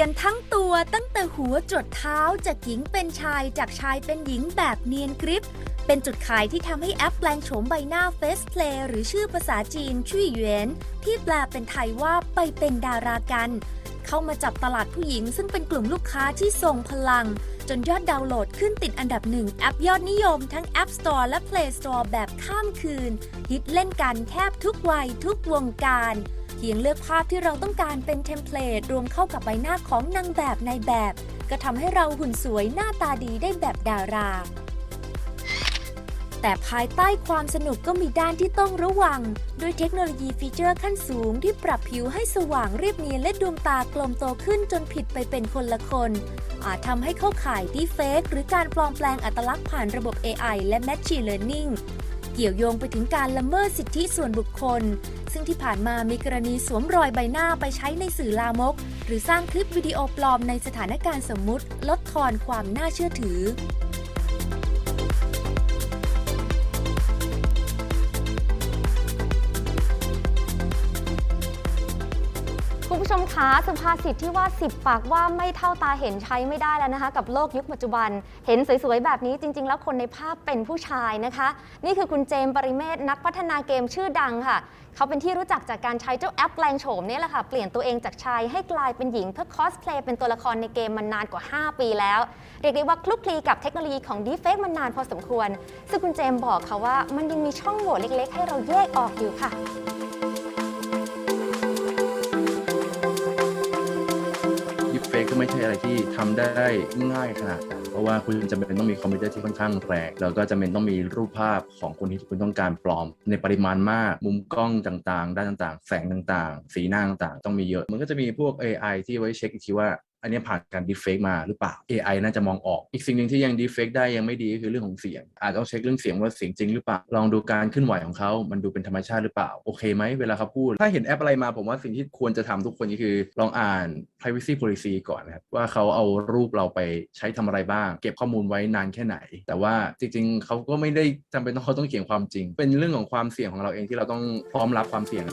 ลี่ยนทั้งตัวตั้งแต่หัวจดเท้าจากหญิงเป็นชายจากชายเป็นหญิงแบบเนียนกริปเป็นจุดขายที่ทำให้แอปแปลงโฉมใบหน้า Face Play หรือชื่อภาษาจีนชุยเหวียนที่แปลเป็นไทยว่าไปเป็นดารากัน เข้ามาจับตลาดผู้หญิง ซึ่งเป็นกลุ่มลูกค้าที่ทรงพลัง จนยอดดาวน์โหลดขึ้นติดอันดับหนึ่งแอปยอดนิยม ทั้ง App Store และ Play Store แบบข้ามคืน ฮิตเล่นกันแทบทุกวัยทุกวงการเพียงเลือกภาพที่เราต้องการเป็นเทมเพลตรวมเข้ากับใบหน้าของนางแบบในแบบ ก็ทำให้เราหุ่นสวยหน้าตาดีได้แบบดารา แต่ภายใต้ความสนุกก็มีด้านที่ต้องระวัง ด้วยเทคโนโลยีฟีเจอร์ขั้นสูงที่ปรับผิวให้สว่างเรียบเนียนและดวงตากลมโตขึ้นจนผิดไปเป็นคนละคน อาจทำให้เข้าข่ายดีเฟกหรือการปลอมแปลงอัตลักษณ์ผ่านระบบ AI และ Machine Learning เกี่ยวโยงไปถึงการละเมิดสิทธิส่วนบุคคล ซึ่งที่ผ่านมามีกรณีสวมรอยใบหน้าไปใช้ในสื่อลามก หรือสร้างคลิปวิดีโอปลอมในสถานการณ์สมมุติ ลดทอนความน่าเชื่อถือ คุณผู้ชมคะสุภาษิตที่ว่า 10 ปากว่าไม่เท่าตาเห็นใช้ไม่ได้แล้วนะคะ กับโลกยุคปัจจุบัน เห็นสวยๆ แบบนี้จริง ๆ แล้วคนในภาพเป็นผู้ชายนะคะ นี่คือคุณเจมส์ปริเมศนักพัฒนาเกมชื่อดังค่ะ เขาเป็นที่รู้จักจากการใช้เจ้าแอปแปลงโฉมเนี่ยแหละค่ะ เปลี่ยนตัวเองจากชายให้กลายเป็นหญิงเพื่อคอสเพลย์เป็นตัวละครในเกมมานานกว่า 5 ปีแล้ว เรียกได้ว่าคลุกคลีกับเทคโนโลยีของดีเฟกมานานพอสมควรซึ่งคุณเจมส์บอกค่ะว่ามันยังมีช่องโหว่เล็ก ๆ ให้เราแยกออกอยู่ค่ะ ก็ไม่ใช่อะไรที่ทำได้ง่ายขนาดนั้นเพราะว่าคุณจะเป็นต้องมีคอมพิวเตอร์ที่ค่อนข้างแรงแล้วก็จะเป็นต้องมีรูปภาพของคนที่คุณต้องการปลอม ในปริมาณมาก มุมกล้องต่างๆ ด้านต่างๆ แสงต่างๆ สีหน้าต่างๆ ต้องมีเยอะ มันก็จะมีพวก AI ที่ไว้เช็คอีกทีว่า อันนี้ผ่านการดีเฟกมาหรือเปล่า AI น่าจะมองออก อีกสิ่งหนึ่งที่ยังดีเฟกได้ยังไม่ดีก็คือเรื่องของเสียง อาจต้องเช็คเรื่องเสียงว่าเสียงจริงหรือเปล่า ลองดูการเคลื่อนไหวของเขา มันดูเป็นธรรมชาติหรือเปล่า โอเคไหมเวลาเขาพูด ถ้าเห็นแอปอะไรมาผมว่าสิ่งที่ควรจะทำทุกคนก็คือ ลองอ่าน privacy policy ก่อนนะครับว่าเขาเอารูปเราไปใช้ทำอะไรบ้าง เก็บข้อมูลไว้นานแค่ไหน แต่ว่าจริง ๆเขาก็ไม่ได้จำเป็นต้องเขาต้องเขียนความจริง เป็นเรื่องของความเสี่ยงของเราเองที่เราต้องพร้อมรับความเสี่ยง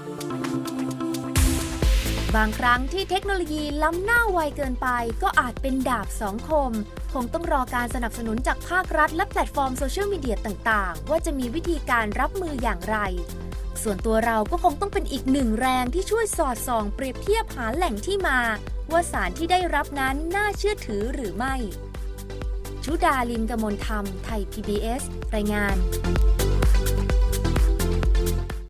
บางครั้งที่เทคโนโลยีล้ำหน้าไวเกินไป ก็อาจเป็นดาบสองคม คงต้องรอการสนับสนุนจากภาครัฐ และแพลตฟอร์มโซเชียลมีเดียต่างๆ ว่าจะมีวิธีการรับมืออย่างไร ส่วนตัวเราก็คงต้องเป็นอีกหนึ่งแรงที่ช่วยสอดส่อง เปรียบเทียบหาแหล่งที่มา ว่าสารที่ได้รับนั้นน่าเชื่อถือหรือไม่ชุดาลิมกมลธรรม ไทย PBS รายงาน